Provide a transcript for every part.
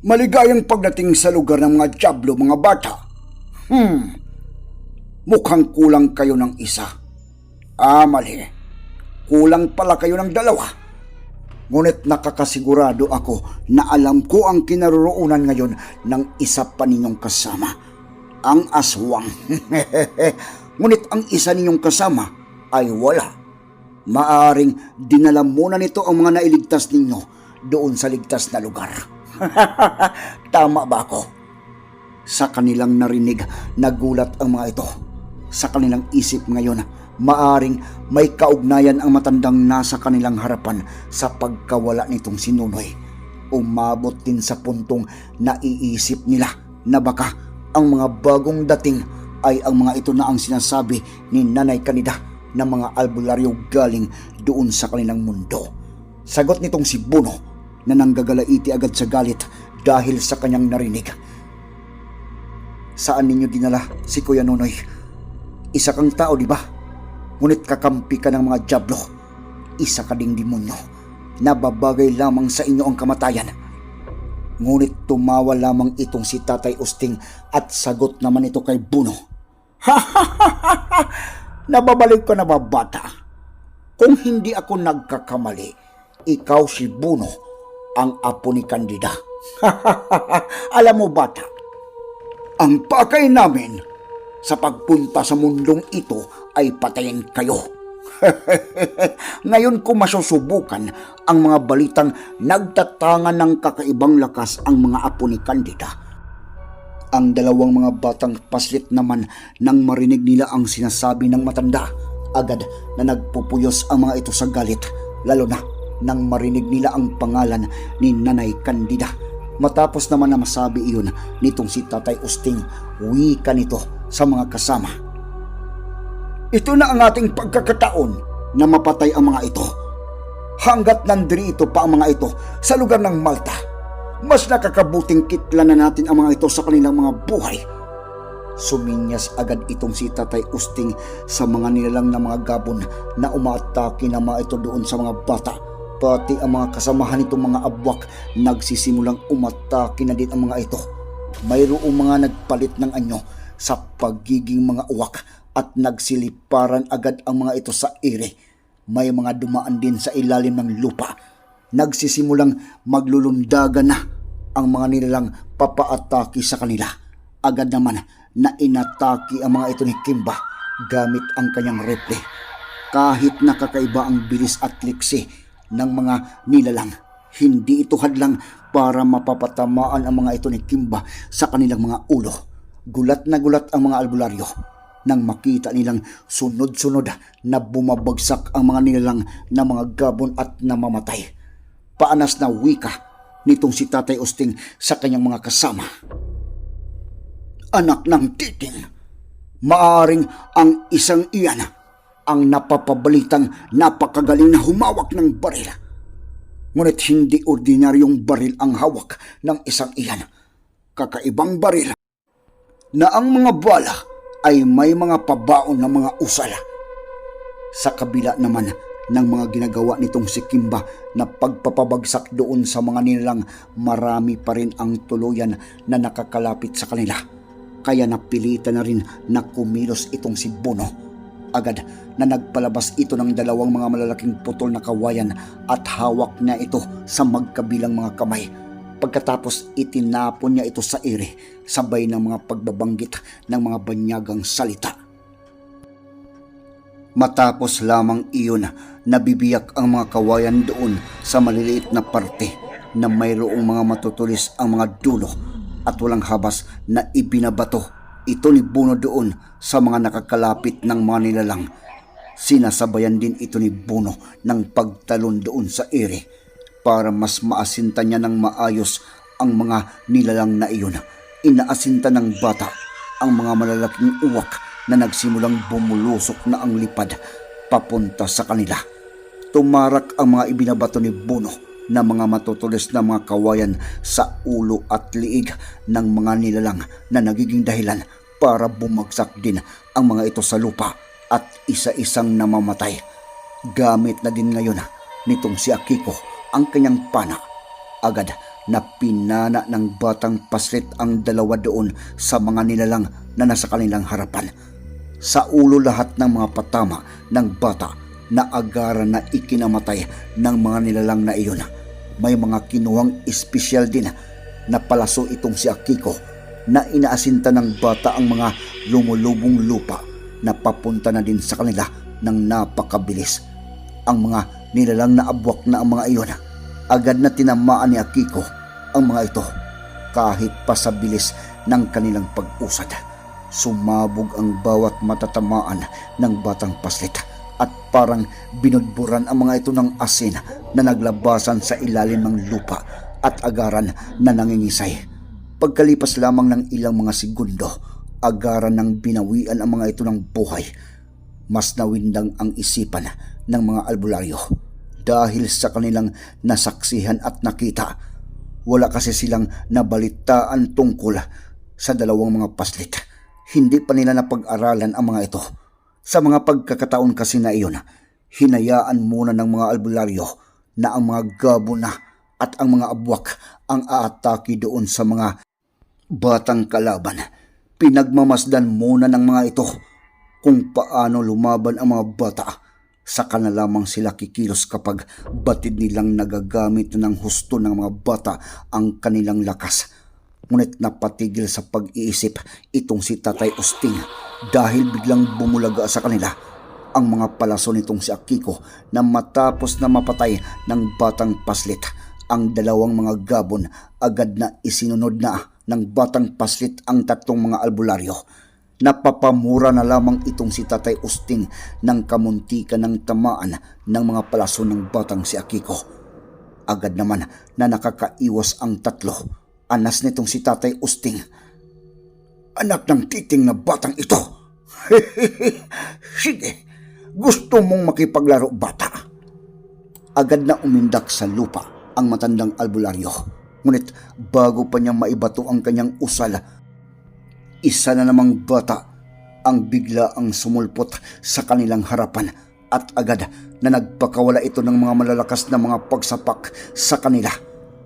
Maligayang pagdating sa lugar ng mga Diablo, mga bata. Hmm, mukhang kulang kayo ng isa. Ah, mali. Kulang pala kayo ng dalawa. Ngunit nakakasigurado ako na alam ko ang kinaroroonan ngayon ng isa pa ninyong kasama. Ang aswang. Ngunit ang isa ninyong kasama ay wala. Maaring dinala muna nito ang mga nailigtas ninyo doon sa ligtas na lugar. Tama ba ako? Sa kanilang narinig, nagulat ang mga ito. Sa kanilang isip ngayon, maaring may kaugnayan ang matandang nasa kanilang harapan sa pagkawala nitong sinunoy. Umabot din sa puntong naiisip nila na baka ang mga bagong dating ay ang mga ito na ang sinasabi ni Nanay Kanida na mga albularyo galing doon sa kanilang mundo. Sagot nitong si Bono na nanggagalaiti agad sa galit dahil sa kanyang narinig. Saan ninyo dinala si Kuya Nonoy? Isa kang tao, di ba? Ngunit kakampi ka ng mga jablo. Isa ka ding demonyo. Nababagay lamang sa inyo ang kamatayan. Ngunit tumawa lamang itong si Tatay Usting at sagot naman ito kay Buno. Nababalik ko na ba bata? Kung hindi ako nagkakamali, ikaw si Buno ang apo ni Kandida. Alam mo bata, ang pakay namin sa pagpunta sa mundong ito ay patayin kayo. Ngayon ko masusubukan ang mga balitang nagtatangan ng kakaibang lakas ang mga apo ni Candida. Ang dalawang mga batang paslit naman nang marinig nila ang sinasabi ng matanda. Agad na nagpupuyos ang mga ito sa galit, lalo na nang marinig nila ang pangalan ni Nanay Candida. Matapos naman na masabi iyon nitong si Tatay Usting, wika nito sa mga kasama. Ito na ang ating pagkakataon na mapatay ang mga ito. Hanggat nandito pa ang mga ito sa lugar ng Malta, mas nakakabuting kitlan na natin ang mga ito sa kanilang mga buhay. Suminyas agad itong si Tatay Usting sa mga nilalang na mga gabon na umaatake na mga ito doon sa mga bata. Pati ang mga kasamahan nitong mga abwak nagsisimulang umatake na din ang mga ito. Mayroong mga nagpalit ng anyo sa pagiging mga uwak at nagsiliparan agad ang mga ito sa ere. May mga dumaan din sa ilalim ng lupa. Nagsisimulang maglulundagan na ang mga nilalang papaatake sa kanila. Agad naman na inatake ang mga ito ni Kimba gamit ang kanyang reple. Kahit nakakaiba ang bilis at liksi ng mga nilalang, hindi ito hadlang para mapapatamaan ang mga ito ni Kimba sa kanilang mga ulo. Gulat na gulat ang mga albularyo nang makita nilang sunod-sunod na bumabagsak ang mga nilalang na mga gabon at namamatay. Paanas na wika nitong si Tatay Usting sa kanyang mga kasama. Anak ng titing, maaring ang isang iyan ang napapabalitang napakagaling na humawak ng baril. Ngunit hindi ordinaryong baril ang hawak ng isang iyan. Kakaibang baril na ang mga bala ay may mga pabaon na mga usala. Sa kabila naman ng mga ginagawa nitong si Kimba na pagpapabagsak doon sa mga nilang marami pa rin ang tuluyan na nakakalapit sa kanila. Kaya napilitan na rin na kumilos itong si Bono. Agad na nagpalabas ito ng dalawang mga malalaking putol na kawayan at hawak niya ito sa magkabilang mga kamay. Pagkatapos itinapon niya ito sa ere sabay ng mga pagbabanggit ng mga banyagang salita. Matapos lamang iyon, nabibiyak ang mga kawayan doon sa maliliit na parte na mayroong mga matutulis ang mga dulo at walang habas na ibinabato ito ni Buno doon sa mga nakakalapit ng mga nilalang. Sinasabayan din ito ni Buno ng pagtalon doon sa ere para mas maasinta niya ng maayos ang mga nilalang na iyon. Inaasinta ng bata ang mga malalaking uwak na nagsimulang bumulusok na ang lipad papunta sa kanila. Tumarak ang mga ibinabato ni Buno na mga matutulis na mga kawayan sa ulo at liig ng mga nilalang na nagiging dahilan para bumagsak din ang mga ito sa lupa at isa-isang namamatay. Gamit na din ngayon nitong si Akiko ang kanyang pana. Agad na pinana ng batang paslit ang dalawa doon sa mga nilalang na nasa kanilang harapan. Sa ulo lahat ng mga patama ng bata na agaran na ikinamatay ng mga nilalang na iyon. May mga kinuhang espesyal din na palaso itong si Akiko na inaasinta ng bata ang mga lumulubong lupa na papunta na din sa kanila ng napakabilis. Ang mga nilalang na abwak na ang mga iyon, agad na tinamaan ni Akiko ang mga ito kahit pa sa bilis ng kanilang pag-usad. Sumabog ang bawat matatamaan ng batang paslit at parang binudburan ang mga ito ng asin na naglabasan sa ilalim ng lupa at agaran na nangingisay. Pagkalipas lamang ng ilang mga segundo, agaran ng binawian ang mga ito ng buhay. Mas nawindang ang isipan ng mga albularyo dahil sa kanilang nasaksihan at nakita. Wala kasi silang nabalitaan tungkol sa dalawang mga paslit. Hindi pa nila napag-aralan ang mga ito. Sa mga pagkakataon kasi na iyon, hinayaan muna ng mga albularyo na ang mga gabo na at ang mga abwak ang aatake doon sa mga batang kalaban. Pinagmamasdan muna ng mga ito kung paano lumaban ang mga bata. Saka na lamang sila kikilos kapag batid nilang nagagamit ng husto ng mga bata ang kanilang lakas. Ngunit napatigil sa pag-iisip itong si Tatay Osting dahil biglang bumulaga sa kanila ang mga palaso nitong si Akiko na matapos na mapatay ng batang paslit ang dalawang mga gabon agad na isinunod na ng batang paslit ang tatlong mga albularyo. Napapamura na lamang itong si Tatay Usting ng kamuntikan ng tamaan ng mga palaso ng batang si Akiko. Agad naman na nakakaiwas ang tatlo. Anas nitong si Tatay Usting. Anak ng titing na batang ito. Sige, gusto mong makipaglaro bata. Agad na umindak sa lupa ang matandang albularyo. Ngunit bago pa niya maibato ang kanyang usal, isa na namang bata ang bigla ang sumulpot sa kanilang harapan at agad na nagpakawala ito ng mga malalakas na mga pagsapak sa kanila.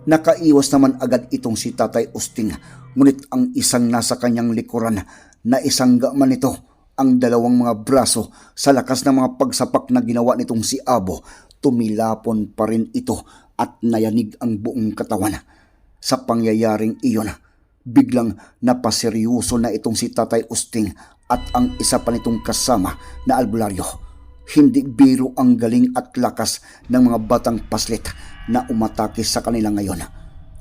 Nakaiwas naman agad itong si Tatay Usting, ngunit ang isang nasa kanyang likuran na isang man ito ang dalawang mga braso sa lakas ng mga pagsapak na ginawa nitong si Abo, tumilapon pa rin ito at nayanig ang buong katawan. Sa pangyayaring iyon, biglang napaseryoso na itong si Tatay Usting at ang isa pa nitong kasama na albularyo. Hindi biro ang galing at lakas ng mga batang paslit na umatake sa kanila ngayon.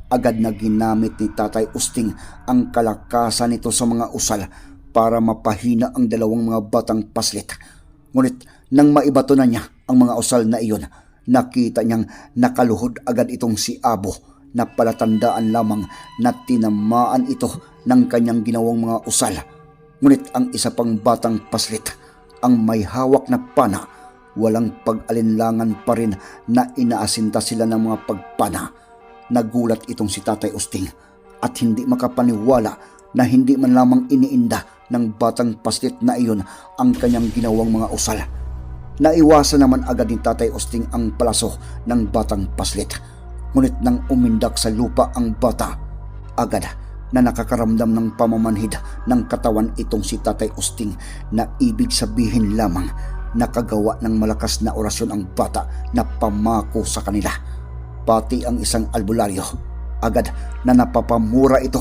Agad na ginamit ni Tatay Usting ang kalakasan nito sa mga usal para mapahina ang dalawang mga batang paslit. Ngunit nang maibato na niya ang mga usal na iyon, nakita niyang nakaluhod agad itong si Abo na palatandaan lamang na tinamaan ito ng kanyang ginawang mga usal. Ngunit ang isa pang batang paslit, ang may hawak na pana, walang pag-alinlangan pa rin na inaasinta sila ng mga pagpana. Nagulat itong si Tatay Usting at hindi makapaniwala na hindi man lamang iniinda ng batang paslit na iyon ang kanyang ginawang mga usal. Naiwasan naman agad ni Tatay Usting ang palaso ng batang paslit. Ngunit nang umindak sa lupa ang bata, agad na nakakaramdam ng pamamanhid ng katawan itong si Tatay Usting na ibig sabihin lamang nakagawa ng malakas na orasyon ang bata na pamako sa kanila. Pati ang isang albularyo, agad na napapamura ito.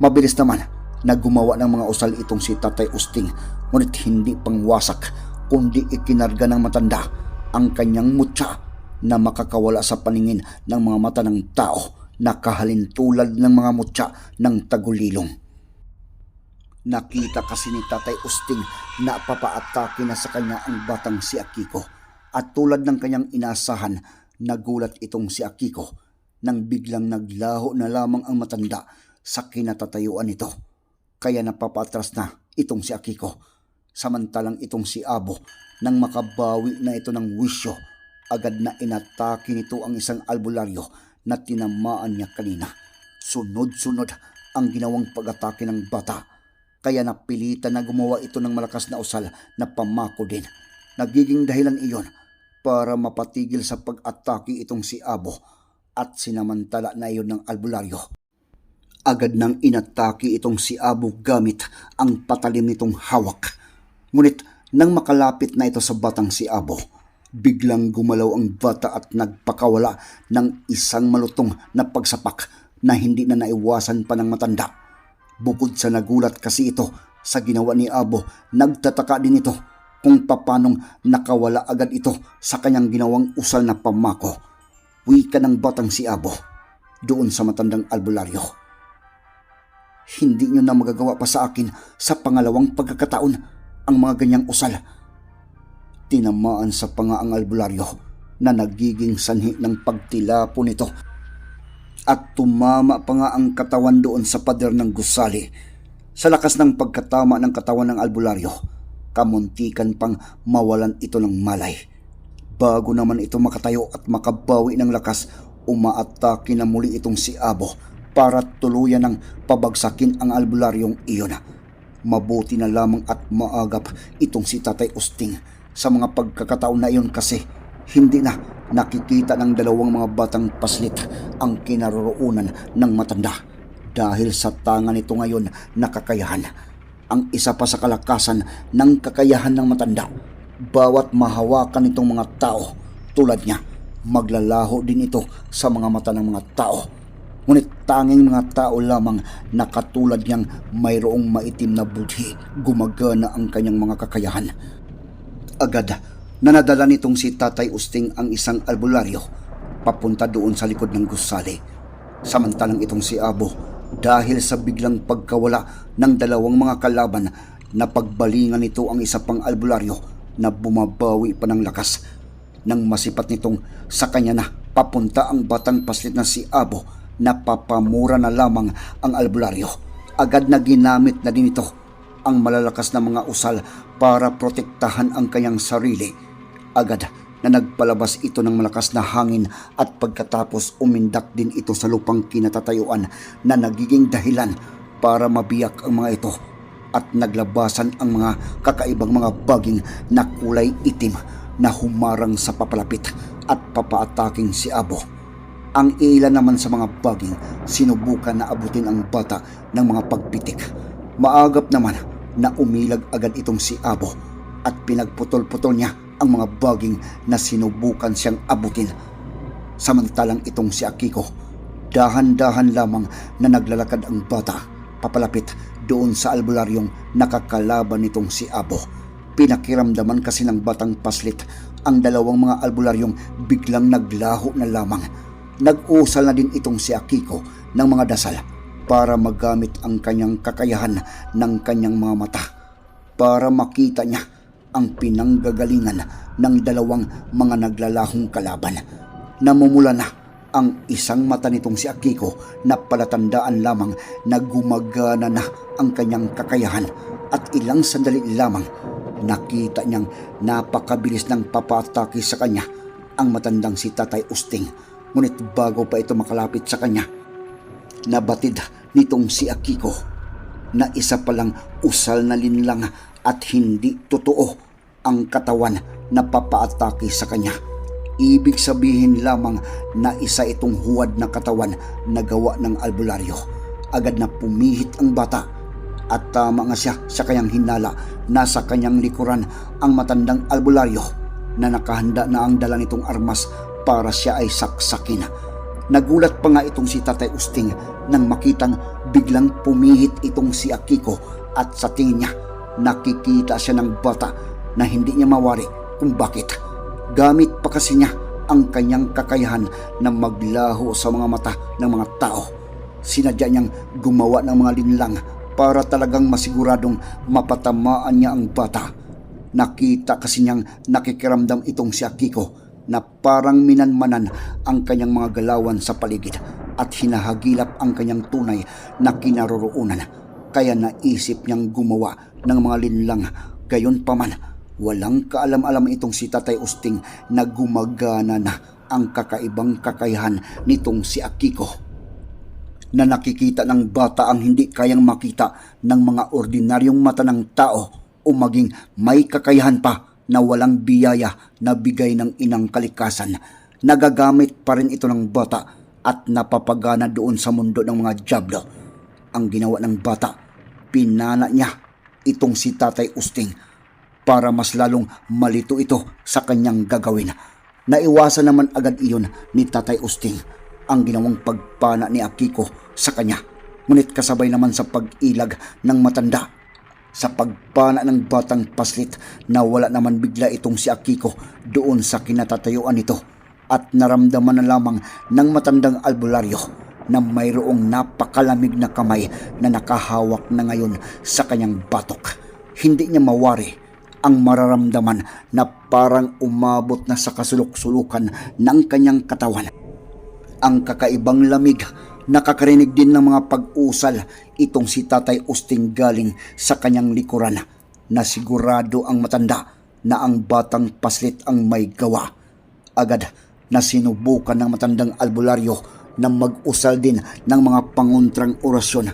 Mabilis naman na gumawa ng mga usal itong si Tatay Usting ngunit hindi pangwasak kundi ikinarga ng matanda ang kanyang mutya na makakawala sa paningin ng mga mata ng tao na kahalintulad ng mga mutya ng tagulilong. Nakita kasi ni Tatay Usting na papaatake na sa kanya ang batang si Akiko at tulad ng kanyang inasahan, nagulat itong si Akiko nang biglang naglaho na lamang ang matanda sa kinatatayuan nito. Kaya napapatras na itong si Akiko. Samantalang itong si Abo nang makabawi na ito ng wisyo, agad na inatake nito ang isang albularyo na tinamaan niya kanina. Sunod-sunod ang ginawang pag-atake ng bata kaya napilitan na gumawa ito ng malakas na usal na pamako din. Nagiging dahilan iyon para mapatigil sa pag-atake itong si Abo at sinamantala na iyon ng albularyo. Agad nang inatake itong si Abo gamit ang patalim nitong hawak. Ngunit nang makalapit na ito sa batang si Abo, biglang gumalaw ang bata at nagpakawala ng isang malutong na pagsapak na hindi na naiwasan pa ng matanda. Bukod sa nagulat kasi ito sa ginawa ni Abo, nagtataka din ito kung papanong nakawala agad ito sa kanyang ginawang usal na pamako. Wika ng batang si Abo doon sa matandang albularyo. Hindi nyo na magagawa pa sa akin sa pangalawang pagkakataon ang mga ganyang usal. Tinamaan sa panga ang albularyo na nagiging sanhi ng pagtilapo nito at tumama pa nga ang katawan doon sa pader ng gusali. Sa lakas ng pagkatama ng katawan ng albularyo, kamuntikan pang mawalan ito ng malay. Bago naman ito makatayo at makabawi ng lakas, umaatake na muli itong si Abo para tuluyan ng pabagsakin ang albularyong iyon. Mabuti na lamang at maagap itong si Tatay Usting sa mga pagkakataon na iyon kasi hindi na nakikita ng dalawang mga batang paslit ang kinaroroonan ng matanda dahil sa tangan nito ngayon na kakayahan. Ang isa pa sa kalakasan ng kakayahan ng matanda, bawat mahawakan nitong mga tao tulad niya, maglalaho din ito sa mga mata ng mga tao. Ngunit tanging mga tao lamang na katulad niyang mayroong maitim na budhi, gumagana ang kanyang mga kakayahan. Agad na nadala nitong si Tatay Usting ang isang albularyo papunta doon sa likod ng gusali. Samantalang itong si Abo dahil sa biglang pagkawala ng dalawang mga kalaban na pagbalingan nito ang isa pang albularyo na bumabawi pa ng lakas. Nang masipat nitong sa kanya na papunta ang batang paslit na si Abo na papamura na lamang ang albularyo. Agad na ginamit na din ito ang malalakas na mga usal para protektahan ang kanyang sarili. Agad na nagpalabas ito ng malakas na hangin at pagkatapos umindak din ito sa lupang kinatatayuan na nagiging dahilan para mabiyak ang mga ito at naglabasan ang mga kakaibang mga baging na kulay itim na humarang sa papalapit at papaataking si Abo. Ang ilan naman sa mga baging sinubukan na abutin ang bata ng mga pagpitik. Maagap naman na umilag agad itong si Abo at pinagputol-putol niya ang mga baging na sinubukan siyang abutin. Samantalang itong si Akiko, dahan-dahan lamang na naglalakad ang bata papalapit doon sa albularyong nakakalaban nitong si Abo. Pinakiramdaman kasi ng batang paslit ang dalawang mga albularyong biglang naglaho na lamang. Nag-usal na din itong si Akiko ng mga dasal para magamit ang kanyang kakayahan ng kanyang mga mata para makita niya ang pinanggagalingan ng dalawang mga naglalahong kalaban. Namumula na ang isang mata nitong si Akiko na palatandaan lamang na gumagana na ang kanyang kakayahan at ilang sandali lamang nakita niyang napakabilis ng papatake sa kanya ang matandang si Tatay Usting. Ngunit bago pa ito makalapit sa kanya, nabatid nitong si Akiko na isa palang usal na linlang at hindi totoo ang katawan na papaatake sa kanya. Ibig sabihin lamang na isa itong huwad na katawan na gawa ng albularyo. Agad na pumihit ang bata at tama nga siya sa kanyang hinala. Nasa kanyang likuran ang matandang albularyo na nakahanda na ang dala nitong armas para siya ay saksakin. Nagulat pa nga itong si Tatay Usting nang makitang biglang pumihit itong si Akiko at sa tingin niya nakikita siya ng bata na hindi niya mawari kung bakit. Gamit pa kasi niya ang kanyang kakayahan na maglaho sa mga mata ng mga tao. Sinadya niyang gumawa ng mga linlang para talagang masiguradong mapatamaan niya ang bata. Nakita kasi niyang nakikiramdam itong si Akiko na parang minanmanan ang kanyang mga galawan sa paligid at hinahagilap ang kanyang tunay na kinaroroonan. Kaya naisip niyang gumawa ng mga linlang. Gayon pa man, walang kaalam-alam itong si Tatay Usting na gumagana na ang kakaibang kakayahan nitong si Akiko na nakikita ng bata ang hindi kayang makita ng mga ordinaryong mata ng tao o maging may kakayahan pa na walang biyaya na bigay ng inang kalikasan. Nagagamit pa rin ito ng bata at napapagana doon sa mundo ng mga jablo. Ang ginawa ng bata, pinana niya itong si Tatay Usting para mas lalong malito ito sa kanyang gagawin. Naiwasan naman agad iyon ni Tatay Usting ang ginawang pagpana ni Akiko sa kanya. Ngunit kasabay naman sa pag-ilag ng matanda sa pagpana ng batang paslit na wala naman bigla itong si Akiko doon sa kinatatayuan nito at naramdaman na lamang ng matandang albularyo na mayroong napakalamig na kamay na nakahawak na ngayon sa kanyang batok. Hindi niya mawari ang mararamdaman na parang umabot na sa kasulok-sulukan ng kanyang katawan ang kakaibang lamig. Nakakarinig din ng mga pag-usal itong si Tatay Usting galing sa kanyang likuran na sigurado ang matanda na ang batang paslit ang may gawa. Agad na sinubukan ng matandang albularyo na mag-usal din ng mga panguntrang orasyon.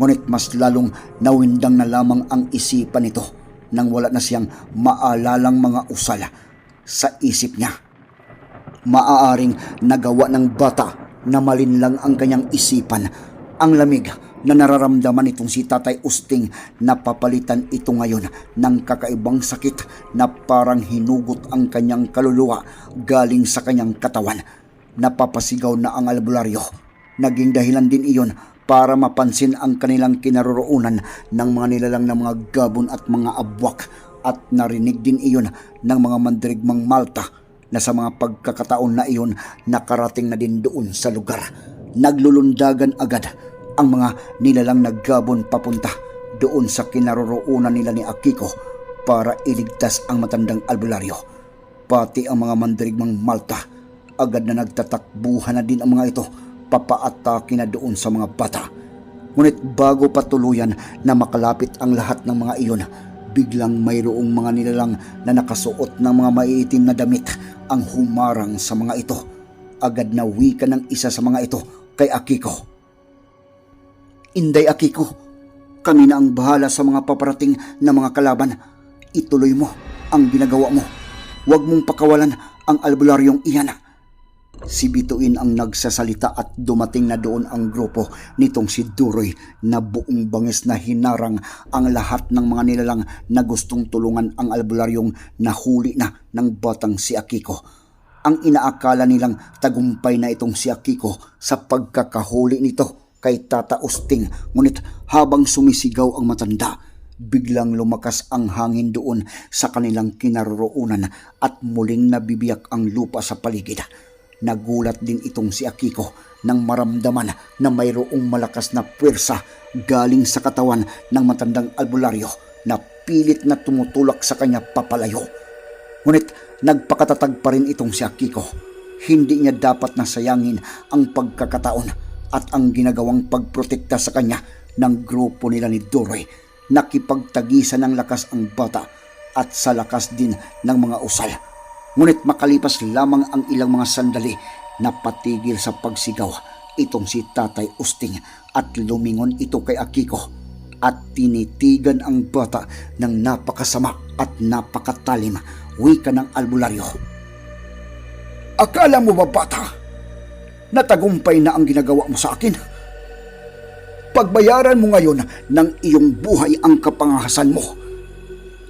Ngunit mas lalong nawindang na lamang ang isipan nito nang wala na siyang maalalang mga usal sa isip niya maaaring nagawa ng bata na malinlang ang kanyang isipan. Ang lamig na nararamdaman itong si Tatay Usting na papalitan ito ngayon ng kakaibang sakit na parang hinugot ang kanyang kaluluwa galing sa kanyang katawan. Napapasigaw na ang albularyo. Naging dahilan din iyon para mapansin ang kanilang kinaroroonan ng mga nilalang na mga gabon at mga abwak at narinig din iyon ng mga mandirigmang Malta na sa mga pagkakataon na iyon nakarating na din doon sa lugar. Naglulundagan agad ang mga nilalang naggabon papunta doon sa kinaroroonan nila ni Akiko para iligtas ang matandang albularyo. Pati ang mga mandirigmang Malta, agad na nagtatakbuhan na din ang mga ito papaatake na doon sa mga bata. Ngunit bago patuluyan na makalapit ang lahat ng mga iyon, biglang mayroong mga nilalang na nakasuot ng mga maiitim na damit ang humarang sa mga ito. Agad na wika ng isa sa mga ito kay Akiko. Inday Akiko, kami na ang bahala sa mga paparating na mga kalaban. Ituloy mo ang ginagawa mo. Huwag mong pakawalan ang albularyong iyan. Si Bituin ang nagsasalita at dumating na doon ang grupo nitong si Duroy na buong bangis na hinarang ang lahat ng mga nilalang na gustong tulungan ang albularyong nahuli na ng batang si Akiko. Ang inaakala nilang tagumpay na itong si Akiko sa pagkakahuli nito kay Tata Usting ngunit habang sumisigaw ang matanda biglang lumakas ang hangin doon sa kanilang kinaroroonan at muling nabibiyak ang lupa sa paligid. Nagulat din itong si Akiko nang maramdaman na mayroong malakas na puwersa galing sa katawan ng matandang albularyo na pilit na tumutulak sa kanya papalayo. Ngunit nagpakatatag pa rin itong si Akiko. Hindi niya dapat nasayangin ang pagkakataon at ang ginagawang pagprotekta sa kanya ng grupo nila ni Doroy. Nakipagtagisan ng lakas ang bata at sa lakas din ng mga usal. Ngunit makalipas lamang ang ilang mga sandali, napatigil sa pagsigaw itong si Tatay Usting at lumingon ito kay Akiko at tinitigan ang bata ng napakasama at napakatalim wika ng albularyo. Akala mo ba bata? Natagumpay na ang ginagawa mo sa akin? Pagbayaran mo ngayon ng iyong buhay ang kapangahasan mo.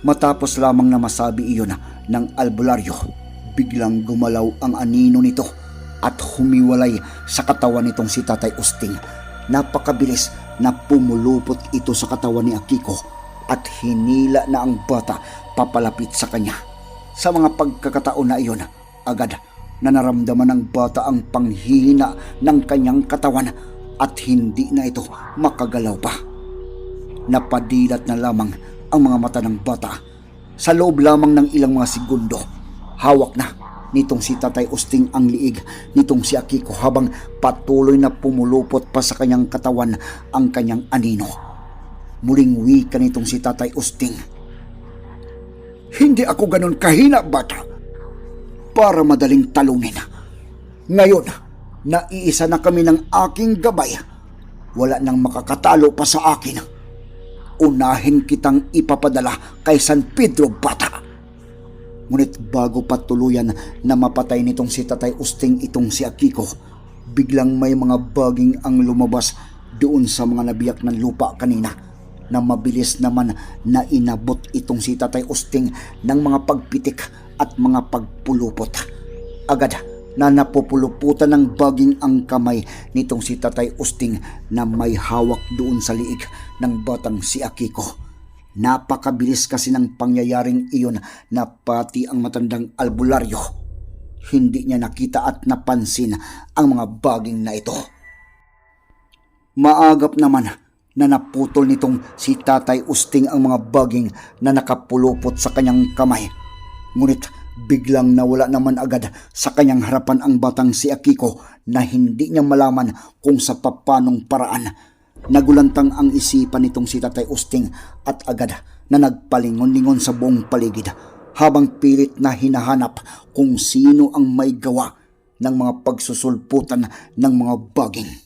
Matapos lamang na masabi iyon ng albularyo, biglang gumalaw ang anino nito at humiwalay sa katawan nitong si Tatay Usting. Napakabilis na pumulupot ito sa katawan ni Akiko at hinila na ang bata papalapit sa kanya. Sa mga pagkakataon na iyon, agad na naramdaman ng bata ang panghihina ng kanyang katawan at hindi na ito makagalaw pa. Napadilat na lamang ang mga mata ng bata. Sa loob lamang ng ilang mga segundo, hawak na nitong si Tatay Usting ang liig nitong si Akiko habang patuloy na pumulupot pa sa kanyang katawan ang kanyang anino. Muling wika nitong si Tatay Usting. Hindi ako ganun kahina, bata. Para madaling talunin. Ngayon, naiisa na kami ng aking gabay. Wala nang makakatalo pa sa akin. Unahin kitang ipapadala kay San Pedro, bata. Ngunit bago pa tuluyan na mapatay nitong si Tatay Usting itong si Akiko, biglang may mga baging ang lumabas doon sa mga nabiyak ng lupa kanina na mabilis naman na inabot itong si Tatay Usting ng mga pagpitik at mga pagpulupot. Agad na napupuluputan ng baging ang kamay nitong si Tatay Usting na may hawak doon sa liig ng batang si Akiko. Napakabilis kasi ng pangyayaring iyon na pati ang matandang albularyo. Hindi niya nakita at napansin ang mga baging na ito. Maagap naman na naputol nitong si Tatay Usting ang mga baging na nakapulupot sa kanyang kamay. Ngunit biglang nawala naman agad sa kanyang harapan ang batang si Akiko na hindi niya malaman kung sa papanong paraan. Nagulantang ang isipan nitong si Tatay Usting at agad na nagpalingon-lingon sa buong paligid habang pilit na hinahanap kung sino ang may gawa ng mga pagsusulputan ng mga baging.